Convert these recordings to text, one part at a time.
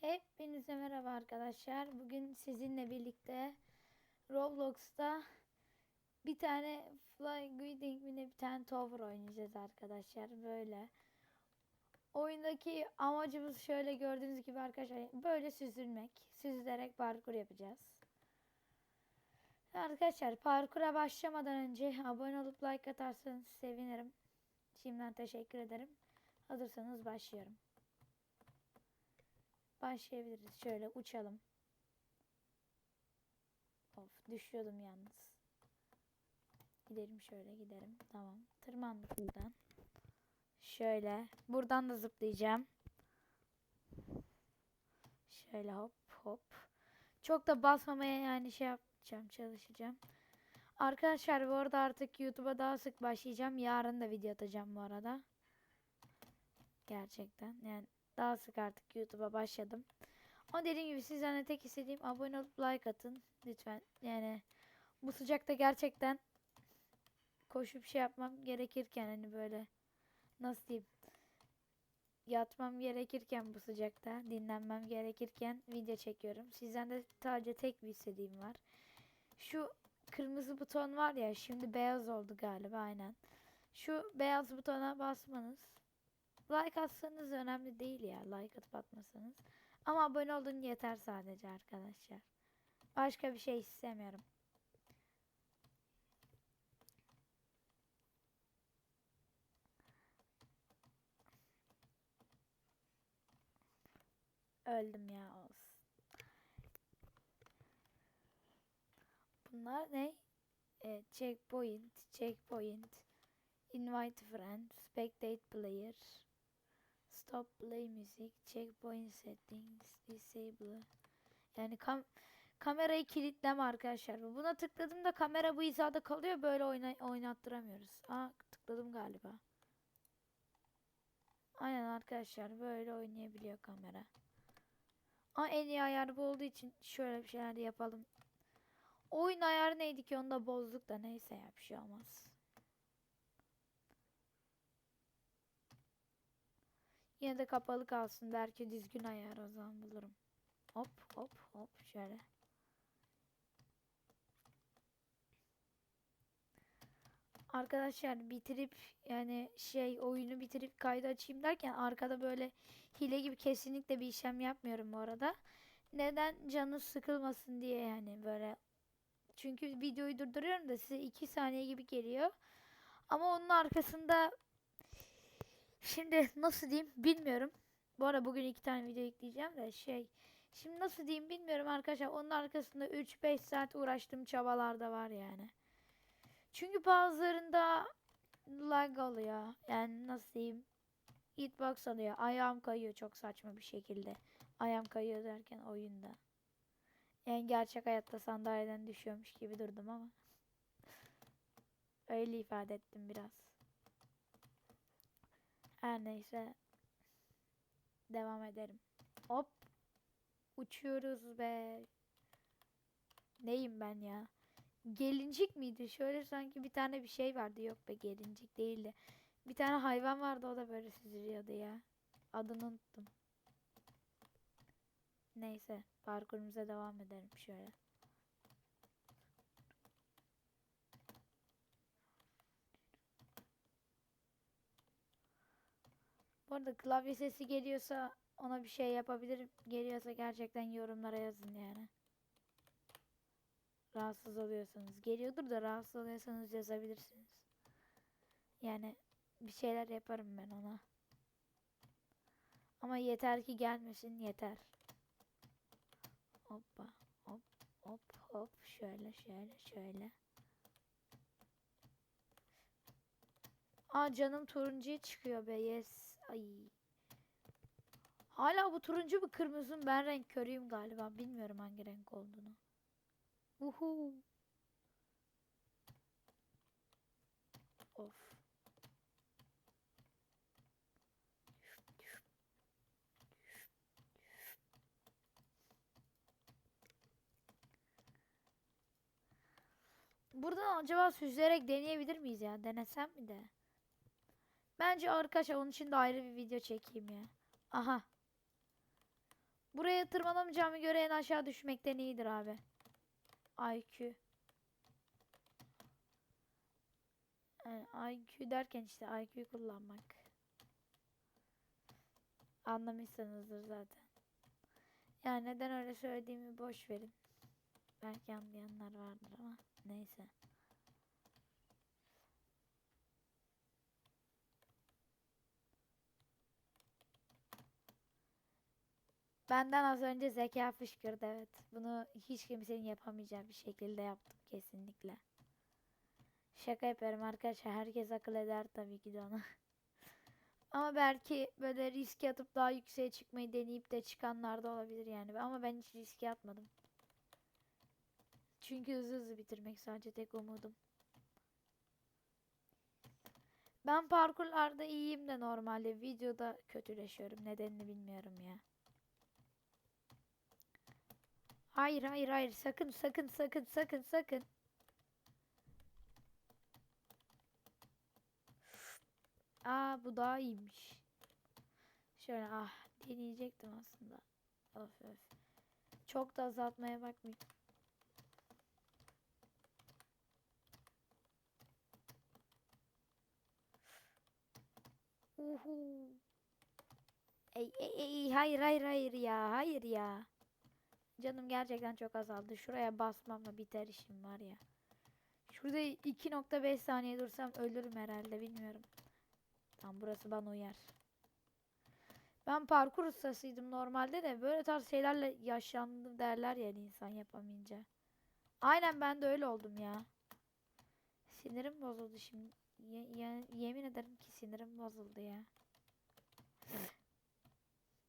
Hepinize merhaba arkadaşlar. Bugün sizinle birlikte Roblox'ta bir tane Fly Guiding mi bir tane Tower oynayacağız arkadaşlar. Böyle. Oyundaki amacımız şöyle gördüğünüz gibi arkadaşlar böyle süzülmek. Süzülerek parkur yapacağız. Arkadaşlar parkura başlamadan önce abone olup like atarsanız sevinirim. Şimdiden teşekkür ederim. Hazırsanız başlıyorum. Başlayabiliriz. Şöyle uçalım. Of düşüyordum yalnız. Gidelim şöyle gidelim. Tamam. Tırmandık buradan. Şöyle. Buradan da zıplayacağım. Şöyle hop hop. Çok da basmamaya yani şey yapacağım çalışacağım. Arkadaşlar bu arada artık YouTube'a daha sık başlayacağım. Yarın da video atacağım bu arada. Gerçekten yani daha sık artık YouTube'a başladım. Ama dediğim gibi sizden de tek istediğim abone olup like atın. Lütfen yani bu sıcakta gerçekten koşup şey yapmam gerekirken hani böyle nasıl diyeyim yatmam gerekirken bu sıcakta dinlenmem gerekirken video çekiyorum. Sizden de sadece tek bir istediğim var. Şu kırmızı buton var ya şimdi beyaz oldu galiba aynen. Şu beyaz butona basmanız Like atsanız önemli değil ya. Like atıp atmasanız. Ama abone olun yeter sadece arkadaşlar. Başka bir şey istemiyorum. Öldüm ya olsun. Bunlar ne? E, checkpoint, checkpoint, invite friend, spectate player, Stop play music, checkpoint settings, disable. Yani kam kamerayı kilitleme arkadaşlar. Buna tıkladım da kamera bu hizada kalıyor. Böyle oyna oynattıramıyoruz. Aa tıkladım galiba. Aynen arkadaşlar böyle oynayabiliyor kamera. Aa en iyi ayar bu olduğu için şöyle bir şeyler yapalım. Oyun ayarı neydi ki onu da bozduk da neyse ya bir şey olmaz. Yine de kapalı kalsın. Belki düzgün ayar o zaman bulurum. Hop hop hop şöyle. Arkadaşlar bitirip yani şey oyunu bitirip kaydı açayım derken arkada böyle hile gibi kesinlikle bir işlem yapmıyorum bu arada. Neden canı sıkılmasın diye yani böyle. Çünkü videoyu durduruyorum da size 2 saniye gibi geliyor. Ama onun arkasında Şimdi nasıl diyeyim bilmiyorum. Bu arada bugün iki tane video yükleyeceğim de şey. Şimdi nasıl diyeyim bilmiyorum arkadaşlar. Onun arkasında 3-5 saat uğraştığım çabalar da var yani. Çünkü bazılarında lag oluyor. Yani nasıl diyeyim. Hitbox alıyor. Ayağım kayıyor çok saçma bir şekilde. Ayağım kayıyor derken oyunda. Yani gerçek hayatta sandalyeden düşüyormuş gibi durdum ama. Öyle ifade ettim biraz. Her neyse. Devam ederim. Hop. Uçuyoruz be. Neyim ben ya? Gelincik miydi? Şöyle sanki bir tane bir şey vardı. Yok be gelincik değildi. Bir tane hayvan vardı o da böyle süzülüyordu ya. Adını unuttum. Neyse parkurumuza devam edelim şöyle. Bu arada klavye sesi geliyorsa ona bir şey yapabilirim. Geliyorsa gerçekten yorumlara yazın yani. Rahatsız oluyorsanız. Geliyordur da rahatsız oluyorsanız yazabilirsiniz. Yani bir şeyler yaparım ben ona. Ama yeter ki gelmesin yeter. Hoppa hop hop hop şöyle şöyle şöyle. Aa canım turuncuya çıkıyor be yes. Ay. Hala bu turuncu mu kırmızı mı? Ben renk körüyüm galiba. Bilmiyorum hangi renk olduğunu. Uhu. Of. Buradan acaba süzerek deneyebilir miyiz ya? Denesem mi de? Bence arkadaşlar onun için de ayrı bir video çekeyim ya. Aha. Buraya tırmanamayacağımı göre en aşağı düşmekten iyidir abi. IQ. Yani IQ derken işte IQ kullanmak. Anlamışsınızdır zaten. Yani neden öyle söylediğimi boş verin. Belki anlayanlar vardır ama neyse. Benden az önce zeka fışkırdı evet. Bunu hiç kimsenin yapamayacağı bir şekilde yaptım kesinlikle. Şaka yapıyorum arkadaşlar. Herkes akıl eder tabii ki de onu. Ama belki böyle riske atıp daha yükseğe çıkmayı deneyip de çıkanlar da olabilir yani. Ama ben hiç riske atmadım. Çünkü hızlı hızlı bitirmek sadece tek umudum. Ben parkurlarda iyiyim de normalde videoda kötüleşiyorum. Nedenini bilmiyorum ya. Hayır hayır hayır sakın sakın sakın sakın sakın. Aa bu daha iyiymiş. Şöyle ah deneyecektim aslında. Of of. Çok da azaltmaya bakmayayım. Uhu. Ey, ey, ey, hayır hayır hayır ya hayır ya. Canım gerçekten çok azaldı. Şuraya basmamla biter işim var ya. Şurada 2.5 saniye dursam ölürüm herhalde bilmiyorum. Tam burası bana uyar. Ben parkur ustasıydım normalde de böyle tarz şeylerle yaşlandım derler ya insan yapamayınca. Aynen ben de öyle oldum ya. Sinirim bozuldu şimdi. Ye- ye- yemin ederim ki sinirim bozuldu ya.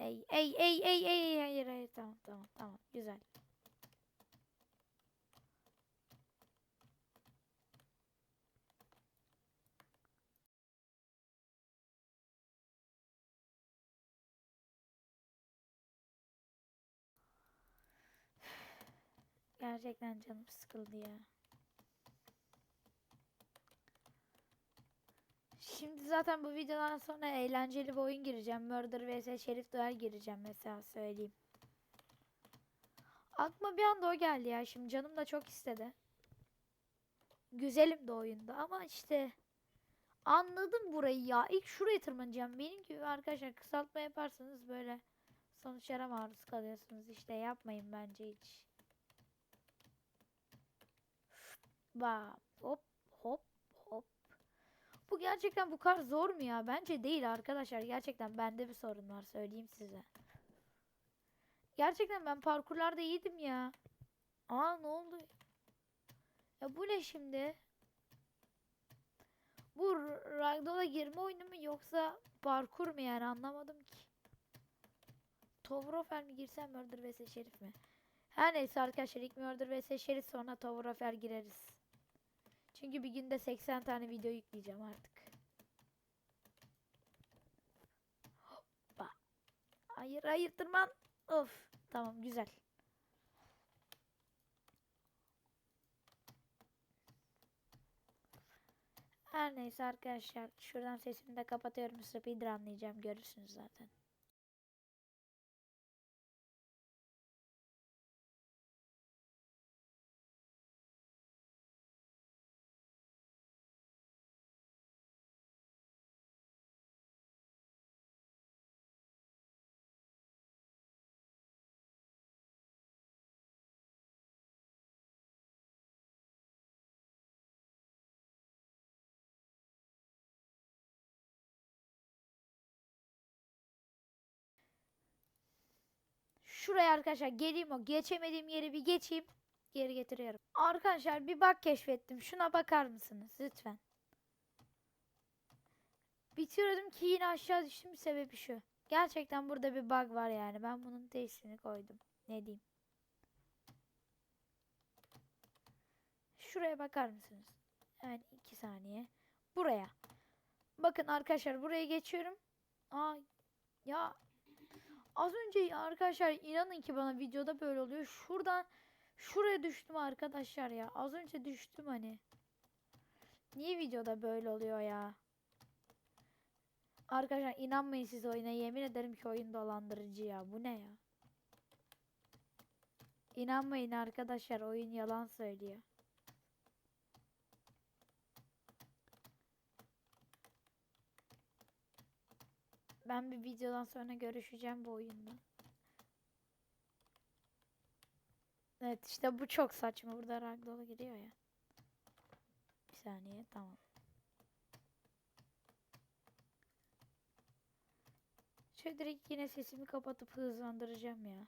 Ey ey ey ey ey hayır hayır tamam tamam tamam güzel. Gerçekten canım sıkıldı ya. Şimdi zaten bu videodan sonra eğlenceli bir oyun gireceğim. Murder vs Şerif Duel gireceğim mesela söyleyeyim. Aklıma bir anda o geldi ya. Şimdi canım da çok istedi. Güzelim de oyunda ama işte anladım burayı ya. İlk şuraya tırmanacağım. Benim gibi arkadaşlar kısaltma yaparsanız böyle sonuçlara maruz kalıyorsunuz. İşte yapmayın bence hiç. Hop. Bu gerçekten bu kadar zor mu ya? Bence değil arkadaşlar. Gerçekten bende bir sorun var söyleyeyim size. Gerçekten ben parkurlarda iyiydim ya. Aa ne oldu? Ya bu ne şimdi? Bu r- Ragdoll'a girme oyunu mu yoksa parkur mu yani anlamadım ki. Tower mi girsem Murder vs Şerif mi? Her neyse arkadaşlar ilk Murder vs Şerif sonra Tower gireriz. Çünkü bir günde 80 tane video yükleyeceğim artık. Hoppa. Hayır hayır tırman. Of. Tamam güzel. Her neyse arkadaşlar. Şuradan sesimi de kapatıyorum. Speedrunlayacağım. Görürsünüz zaten. Şuraya arkadaşlar geleyim o geçemediğim yeri bir geçeyim. Geri getiriyorum. Arkadaşlar bir bak keşfettim. Şuna bakar mısınız lütfen? Bitiriyordum ki yine aşağı düştüm sebebi şu. Gerçekten burada bir bug var yani. Ben bunun testini koydum. Ne diyeyim? Şuraya bakar mısınız? Yani iki saniye. Buraya. Bakın arkadaşlar buraya geçiyorum. Aa ya Az önce arkadaşlar inanın ki bana videoda böyle oluyor. Şuradan şuraya düştüm arkadaşlar ya. Az önce düştüm hani. Niye videoda böyle oluyor ya? Arkadaşlar inanmayın siz oyuna. Yemin ederim ki oyun dolandırıcı ya. Bu ne ya? İnanmayın arkadaşlar oyun yalan söylüyor. Ben bir videodan sonra görüşeceğim bu oyunda. Evet işte bu çok saçma. Burada ragdoll'a giriyor ya. Bir saniye tamam. Şöyle direkt yine sesimi kapatıp hızlandıracağım ya.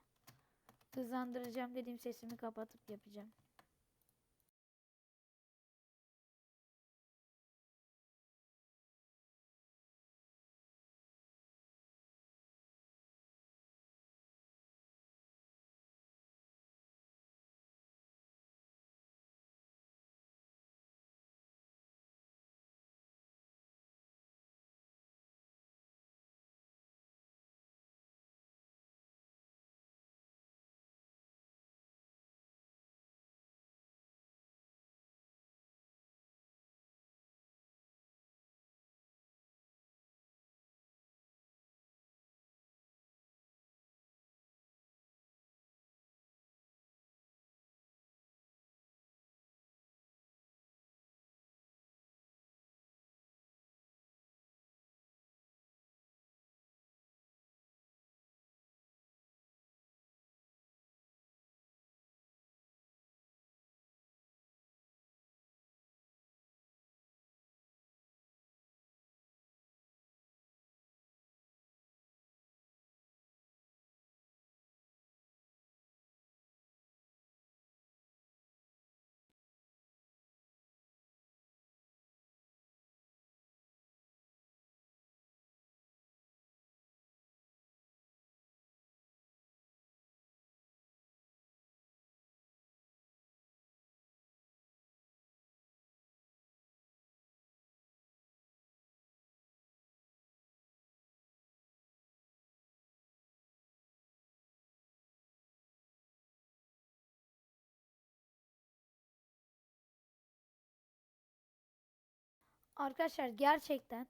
Hızlandıracağım dediğim sesimi kapatıp yapacağım. Arkadaşlar gerçekten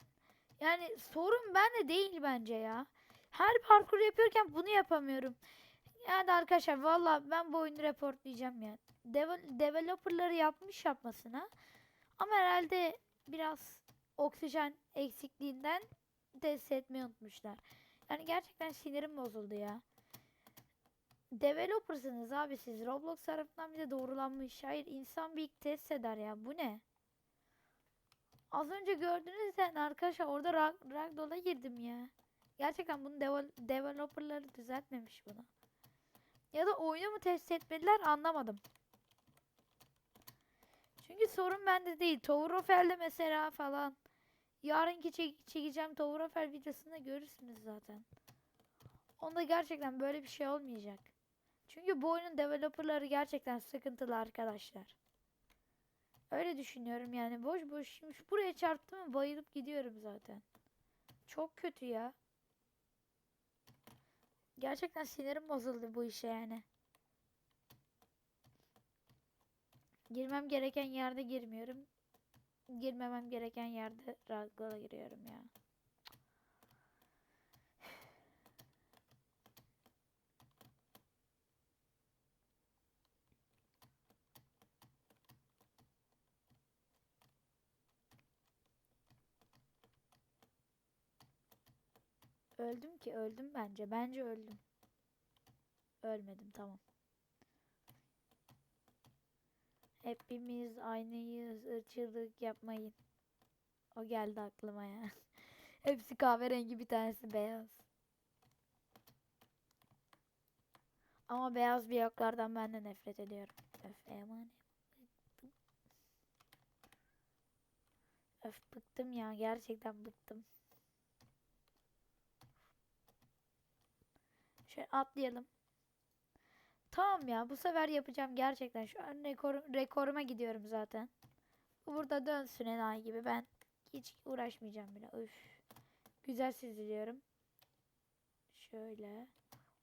yani sorun bende değil bence ya. Her parkur yapıyorken bunu yapamıyorum. Yani arkadaşlar valla ben bu oyunu reportlayacağım yani. Devel- developerları yapmış yapmasına. Ama herhalde biraz oksijen eksikliğinden test etmeyi unutmuşlar. Yani gerçekten sinirim bozuldu ya. Developersınız abi siz. Roblox tarafından bir de doğrulanmış. Hayır insan bir test eder ya. Bu ne? Az önce gördünüz yani arkadaşlar orada rag, Ragdoll'a girdim ya. Gerçekten bunu devel- developerları düzeltmemiş bunu. Ya da oyunu mu test etmediler anlamadım. Çünkü sorun bende değil. Tower of Hell'de mesela falan. Yarınki çek çekeceğim Tower of Hell videosunda görürsünüz zaten. Onda gerçekten böyle bir şey olmayacak. Çünkü bu oyunun developerları gerçekten sıkıntılı arkadaşlar. Öyle düşünüyorum yani. Boş boş buraya çarptım mı bayılıp gidiyorum zaten. Çok kötü ya. Gerçekten sinirim bozuldu bu işe yani. Girmem gereken yerde girmiyorum. Girmemem gereken yerde ragdoll'a giriyorum ya. Öldüm ki öldüm bence. Bence öldüm. Ölmedim tamam. Hepimiz aynıyız. ırkçılık yapmayın. O geldi aklıma ya. Hepsi kahverengi bir tanesi beyaz. Ama beyaz bıyıklardan ben de nefret ediyorum. Öf eman. Öf bıktım ya gerçekten bıktım. Şöyle atlayalım. Tamam ya bu sefer yapacağım gerçekten. Şu an rekor, rekoruma gidiyorum zaten. Bu burada dönsün enayi gibi. Ben hiç uğraşmayacağım bile. Üf. Güzel süzülüyorum. Şöyle.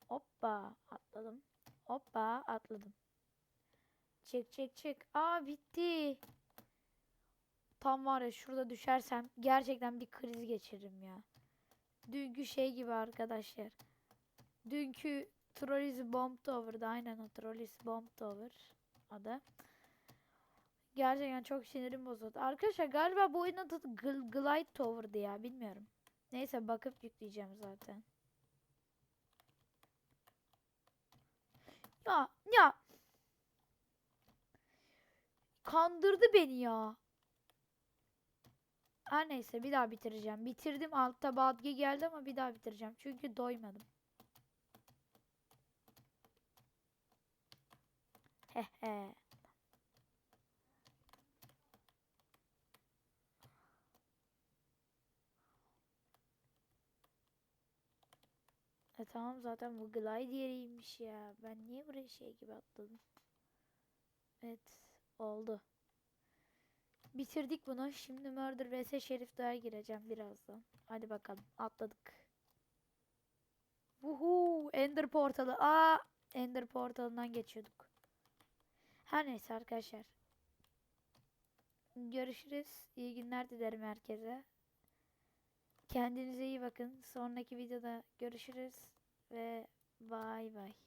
Hoppa atladım. Hoppa atladım. Çık çık çık. Aa bitti. Tam var ya şurada düşersem gerçekten bir kriz geçiririm ya. Dünkü şey gibi arkadaşlar. Dünkü Atrolis Bomb Tower'da aynen Atrolis Bomb Tower adı. Gerçekten çok sinirim bozuldu. Arkadaşlar galiba bu oyunun adı Gl- Glide Tower'dı ya bilmiyorum. Neyse bakıp yükleyeceğim zaten. Ya ya kandırdı beni ya. Her neyse bir daha bitireceğim. Bitirdim altta badge geldi ama bir daha bitireceğim. Çünkü doymadım. Hehe. E tamam zaten bu glide yeriymiş ya. Ben niye buraya şey gibi atladım? Evet oldu. Bitirdik bunu. Şimdi Murder vs Şerif daha gireceğim birazdan. Hadi bakalım atladık. Vuhu Ender portalı. Aa Ender portalından geçiyorduk. Her neyse arkadaşlar. Görüşürüz. İyi günler dilerim herkese. Kendinize iyi bakın. Sonraki videoda görüşürüz ve bay bay.